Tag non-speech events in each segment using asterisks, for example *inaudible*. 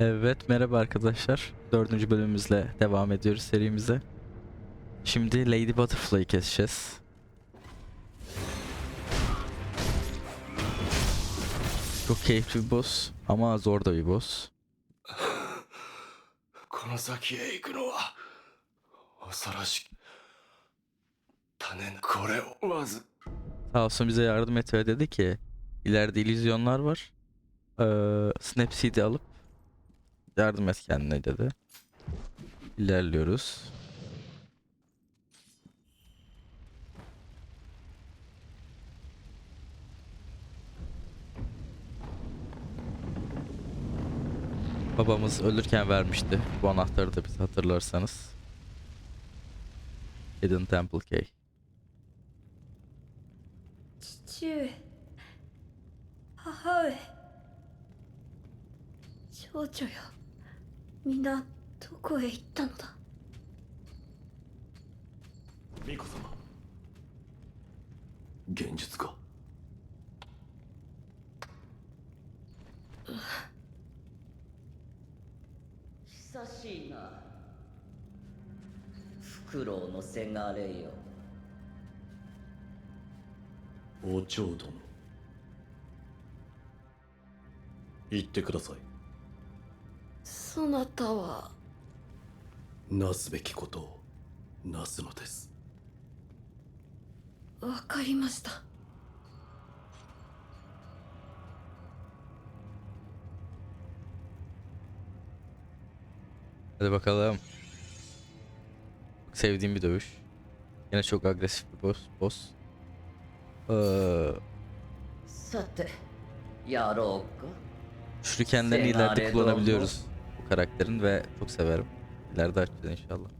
Evet merhaba arkadaşlar. Dördüncü bölümümüzle devam ediyoruz serimize. Şimdi Lady Butterfly'ı keseceğiz. Çok keyifli bir boss ama zor da bir boss. *laughs* この先へ行くのは恐ろしき種のこれをまず Sağ olsun bize yardım et ve dedi ki ileride illüzyonlar var. Ee, Snapseed'i alıp yardım et kendine dedi. İlerliyoruz. Babamız ölürken vermişti bu anahtarı da biz hatırlarsanız. Hidden Temple Key. 父上母上少女よ皆どこへ行ったのだ？巫女様。現実か？久しいな。フクロウのせがれよ。王朝殿。言ってくださいそなたはなすべきことをなすのですわかりました Hadi bakalım. Çok sevdiğim bir dövüş. Yine çok agresif bir boss. boss. Ee, さてやろうか şurikenlerini ileride Senaryo kullanabiliyoruz bu karakterin ve çok severim. İleride açacağız inşallah.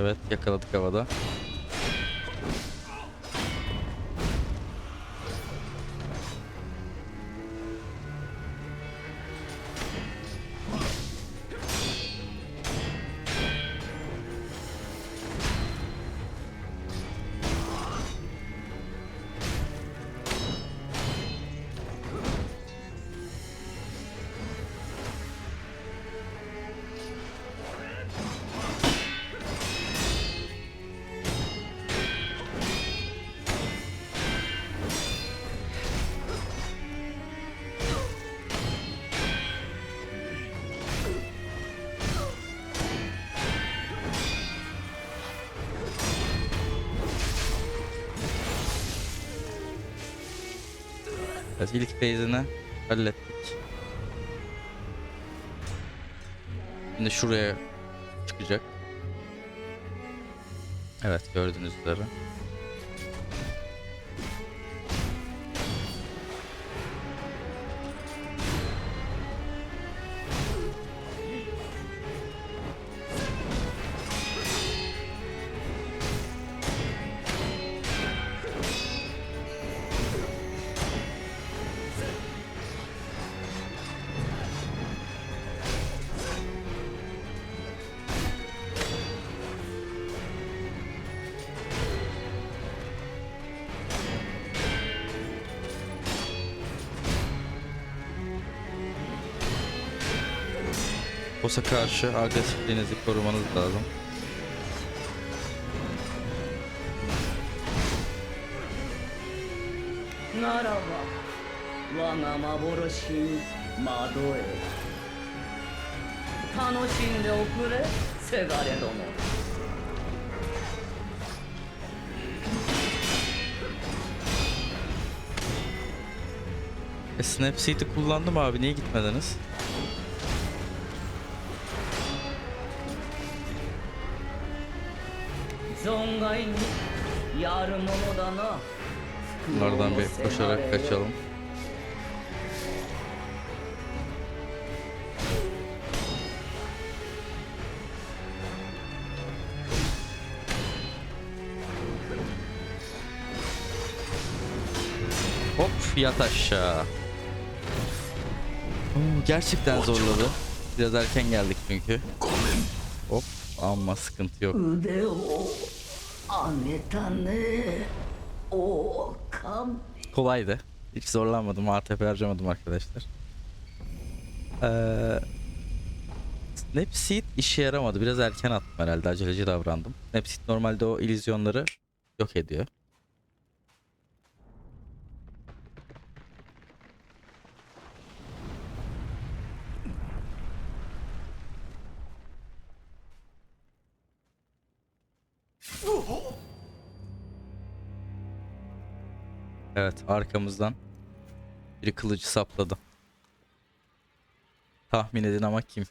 Evet yakaladık havada. Evet ilk phase'ini hallettik. Şimdi şuraya çıkacak. Evet gördüğünüz üzere. Boss'a karşı agresifliğinizi korumanız lazım. Naraba, waga maboroshin mado e. Tanoshinde okure, segare domo. E, Snapseed'i kullandım abi niye gitmediniz? Bunlardan bir koşarak kaçalım. Hop yat aşağı. Oo, gerçekten zorladı. Biraz erken geldik çünkü. Hop ama sıkıntı yok. 腕を上げたね狼 Kolaydı. Hiç zorlanmadım. ATP harcamadım arkadaşlar. Ee, Snapseed işe yaramadı. Biraz erken attım herhalde. Aceleci davrandım. Snapseed normalde o illüzyonları yok ediyor. Evet arkamızdan biri kılıcı sapladı. Tahmin edin ama kim?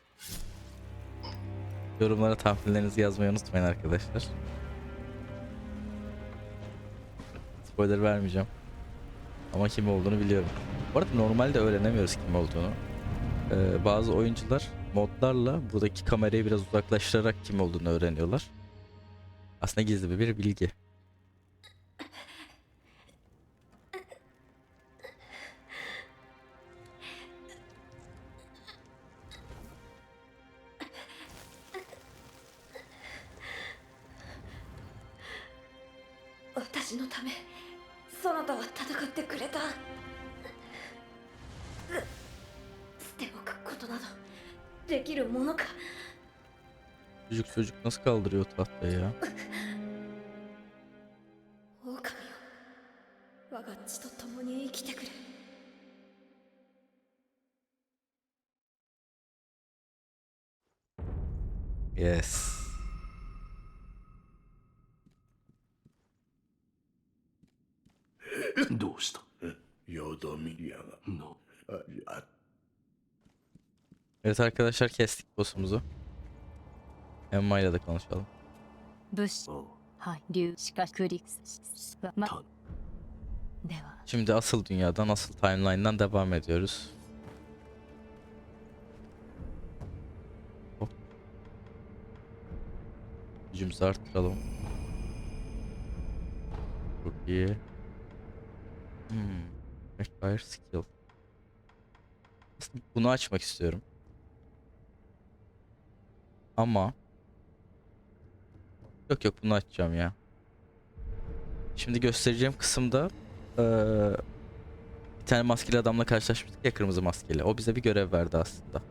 Yorumlara tahminlerinizi yazmayı unutmayın arkadaşlar. Spoiler vermeyeceğim. Ama kim olduğunu biliyorum. Bu arada normalde öğrenemiyoruz kim olduğunu. Ee, bazı oyuncular modlarla buradaki kamerayı biraz uzaklaştırarak kim olduğunu öğreniyorlar. Aslında gizli bir bilgi. たう捨ておくことなどできるものか Çocuk çocuk nasıl kaldırıyor tahtayı ya? 狼よ我が血と共に生きてくれ Yes. ど Evet arkadaşlar kestik boss'umuzu. Emma ile de konuşalım. Şimdi asıl dünyadan, asıl timeline'dan devam ediyoruz. Hop. Gücümüzü arttıralım. Çok iyi. Hmm. Backfire skill. Aslında bunu açmak istiyorum. Ama Yok yok bunu açacağım ya. Şimdi göstereceğim kısımda eee, bir tane maskeli adamla karşılaşmıştık ya kırmızı maskeli. O bize bir görev verdi aslında.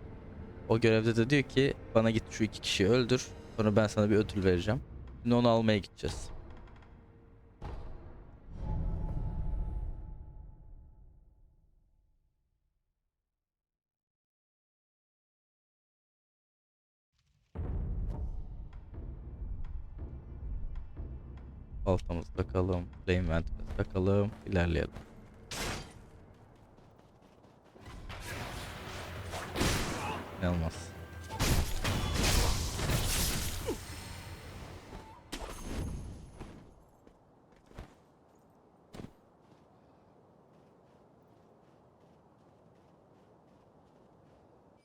O görevde de diyor ki bana git şu iki kişiyi öldür. Sonra ben sana bir ödül vereceğim. Şimdi onu almaya gideceğiz. Baltamızı takalım. Flame ventimizi takalım. ilerleyelim. İnanılmaz.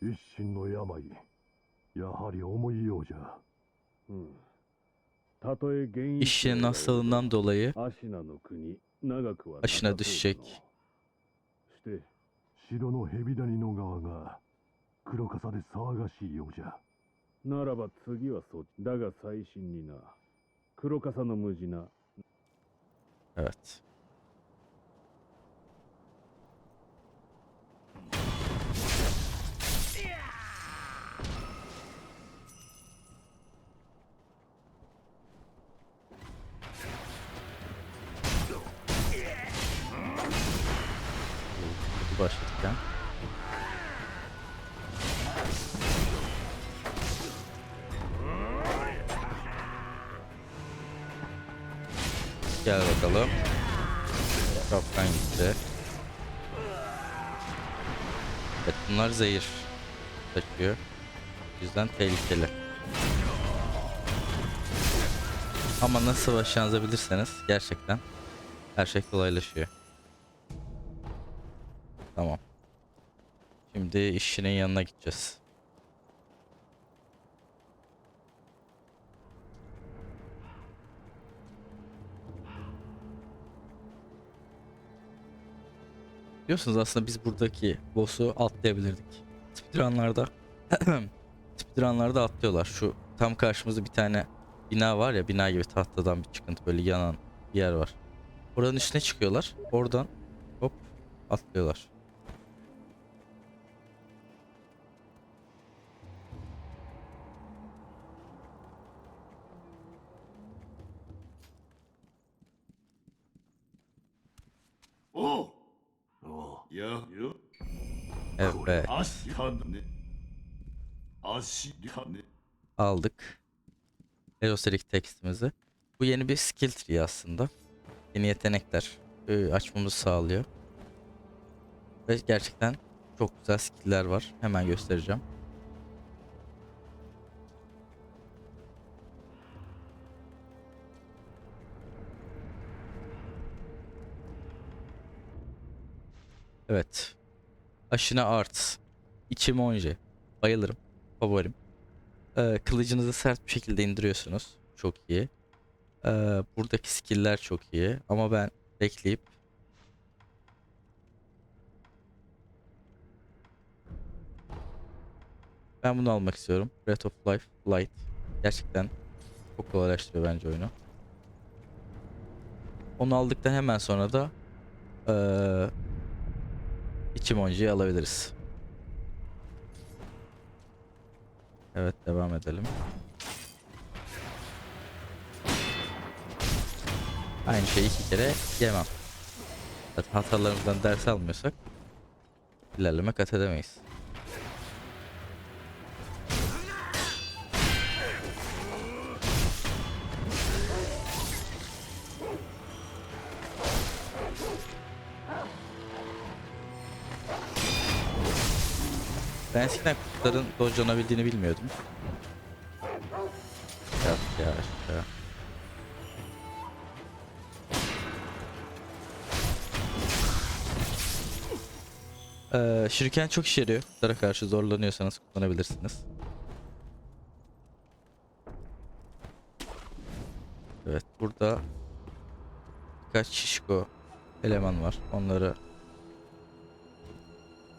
"一身の病やはり重いようじゃうん たとえ現役 İş yerinin hastalığından dolayı アシナの国長くは Aşina なさそうだ düşecek. し Gel bakalım. Kaptan gitti. Evet bunlar zehir taşıyor. Yüzden tehlikeli. Ama nasıl savaşacağınızı bilirseniz gerçekten her şey kolaylaşıyor. Tamam. Şimdi işçinin yanına gideceğiz. Biliyorsunuz aslında biz buradaki boss'u atlayabilirdik. Speedrun'larda *clears throat* Speedrun'larda atlıyorlar. Şu tam karşımızda bir tane bina var ya bina gibi tahtadan bir çıkıntı böyle yanan bir yer var. Oranın üstüne çıkıyorlar. Oradan hop atlıyorlar. Evet. Aldık. Eloserik tekstimizi. Bu yeni bir skill tree aslında. Yeni yetenekler e, açmamızı sağlıyor. Ve gerçekten çok güzel skill'ler var. Hemen göstereceğim. Evet. Aşina Arts. Ichimonji. Bayılırım. Favorim. Ee, kılıcınızı sert bir şekilde indiriyorsunuz. Çok iyi. Ee, buradaki skill'ler çok iyi. Ama ben bekleyip Ben bunu almak istiyorum. Breath of Life Light. Gerçekten çok kolaylaştırıyor bence oyunu. Onu aldıktan hemen sonra da eee Ichimonji'yi alabiliriz. Evet devam edelim. Aynı şeyi iki kere yemem. Zaten hatalarımızdan ders almıyorsak ilerleme kat edemeyiz. Eskiden kurtların dodge'lanabildiğini bilmiyordum. Yat ya aşağı. Ee, şuriken çok işe yarıyor. Kurtlara karşı zorlanıyorsanız kullanabilirsiniz. Evet burada birkaç şişko eleman var. Onları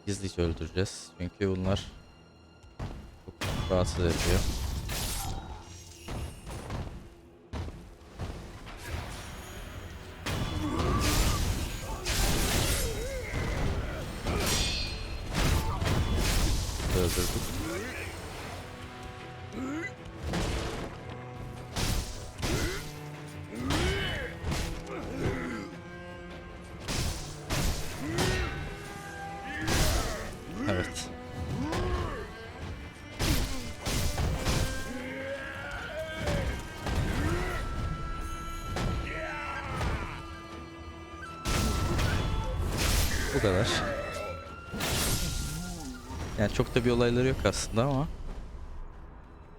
gizlice öldüreceğiz. Çünkü bunlar çok rahatsız ediyor. Bu kadar. Yani çok da bir olayları yok aslında ama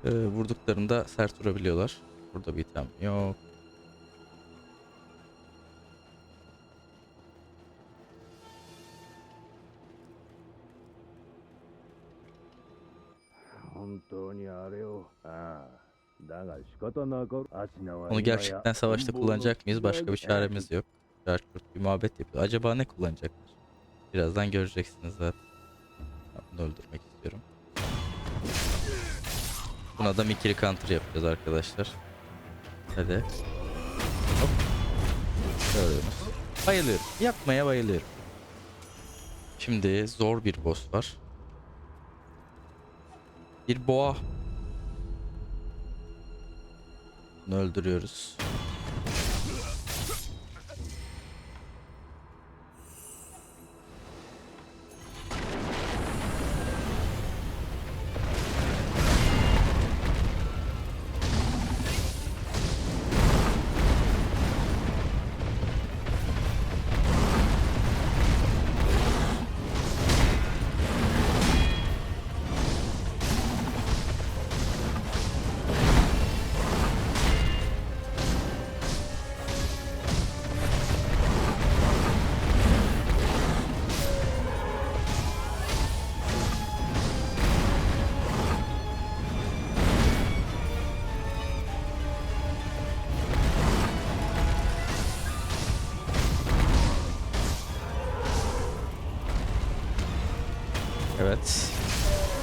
e, vurduklarında sert vurabiliyorlar. Burada bir item yok. Onu gerçekten savaşta kullanacak mıyız? Başka bir çaremiz yok. Çarçurt bir muhabbet yapıyor. Acaba ne kullanacaklar? Birazdan göreceksiniz zaten. Ben Bunu öldürmek istiyorum. Buna da mikiri counter yapacağız arkadaşlar. Hadi. Hop. Gördünüz. Bayılıyorum. Yapmaya bayılıyorum. Şimdi zor bir boss var. Bir boğa. Bunu öldürüyoruz.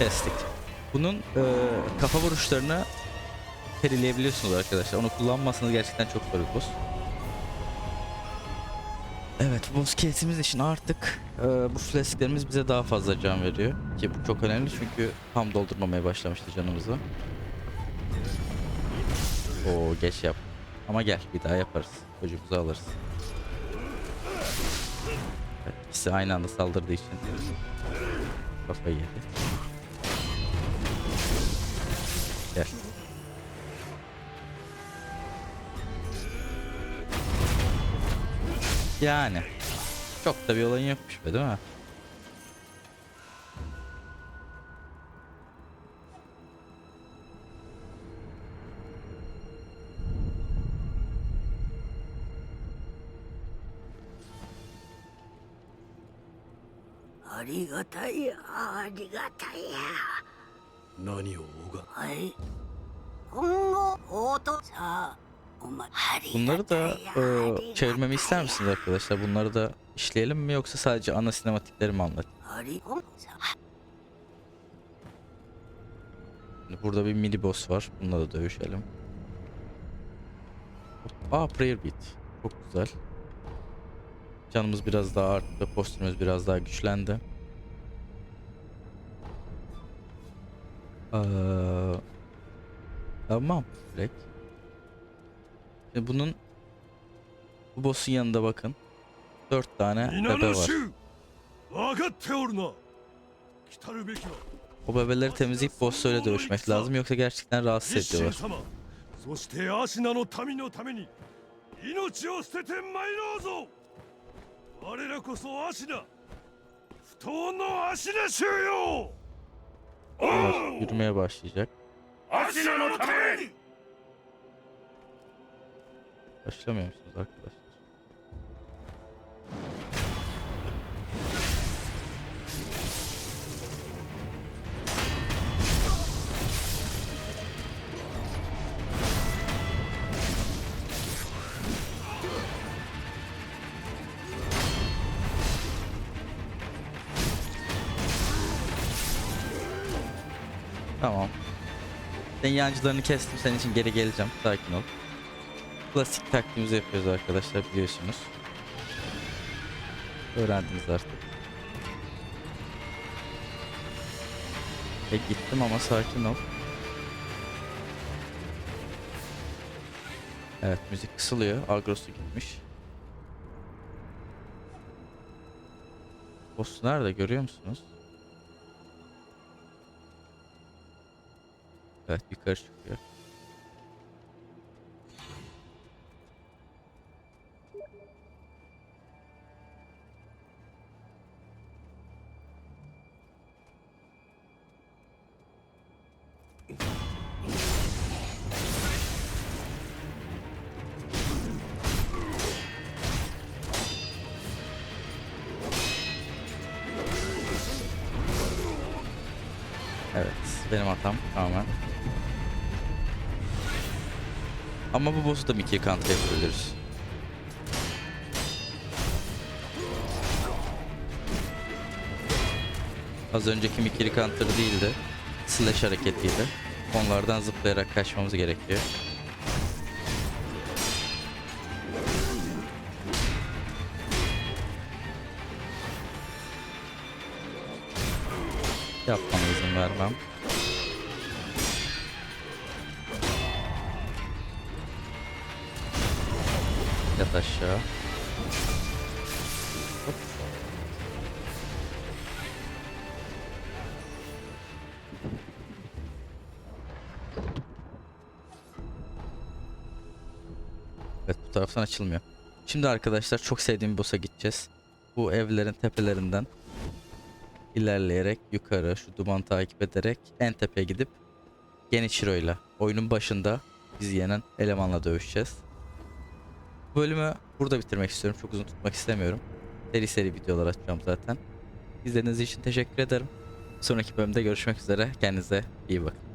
Kestik. Bunun e, kafa vuruşlarını perileyebiliyorsunuz arkadaşlar. Onu kullanmazsanız gerçekten çok zor bir. Evet boss kesimiz için artık e, bu flashlerimiz bize daha fazla can veriyor. Ki bu çok önemli çünkü tam doldurmamaya başlamıştı canımızı. Oo geç yap. Ama gel bir daha yaparız. Çocuğumuzu alırız. Evet, ikisi aynı anda saldırdığı için kafayı yedi. Gel. Yani. Çok da bir olayın yokmuş be değil mi? Bunları da e, çevirmemi ister misiniz arkadaşlar? Bunları da işleyelim mi yoksa sadece ana sinematikleri mi anlatayım? Burada bir mini boss var. Bununla da dövüşelim. Aa prayer beat. Çok güzel. Canımız biraz daha arttı. Postürümüz biraz daha güçlendi. Ee, tamam. Direkt. Şimdi bunun bu boss'un yanında bakın. Dört tane 皆 bebe の var. 衆分かっておるな来たるべきは O bebeleri temizleyip boss'la öyle dövüşmek lazım yoksa gerçekten rahatsız 一心 ediyorlar. 様そしてアシナの民のために命を捨てて参ろうぞ我らこそアシナ不当のアシナ衆よ Bunlar yürümeye başlayacak. Başlamıyorsunuz arkadaşlar. Tamam. Ben yancılarını kestim senin için geri geleceğim. Sakin ol. Klasik taktiğimizi yapıyoruz arkadaşlar biliyorsunuz. Öğrendiniz artık. E gittim ama sakin ol. Evet müzik kısılıyor. Agrosu gitmiş. Boss nerede görüyor musunuz? Evet yukarı çıkıyor. Benim hatam tamamen. Ama bu boss'u da Mickey counter yapabiliriz. Az önceki Mickey counter değildi. Slash hareketiydi. Onlardan zıplayarak kaçmamız gerekiyor. Yapmana izin vermem. Bu taraftan açılmıyor. Şimdi arkadaşlar çok sevdiğim boss'a gideceğiz. Bu evlerin tepelerinden ilerleyerek yukarı şu duman takip ederek en tepeye gidip Genichiro ile oyunun başında bizi yenen elemanla dövüşeceğiz. Bu bölümü burada bitirmek istiyorum. Çok uzun tutmak istemiyorum. Seri seri videolar açacağım zaten. İzlediğiniz için teşekkür ederim. Sonraki bölümde görüşmek üzere. Kendinize iyi bakın.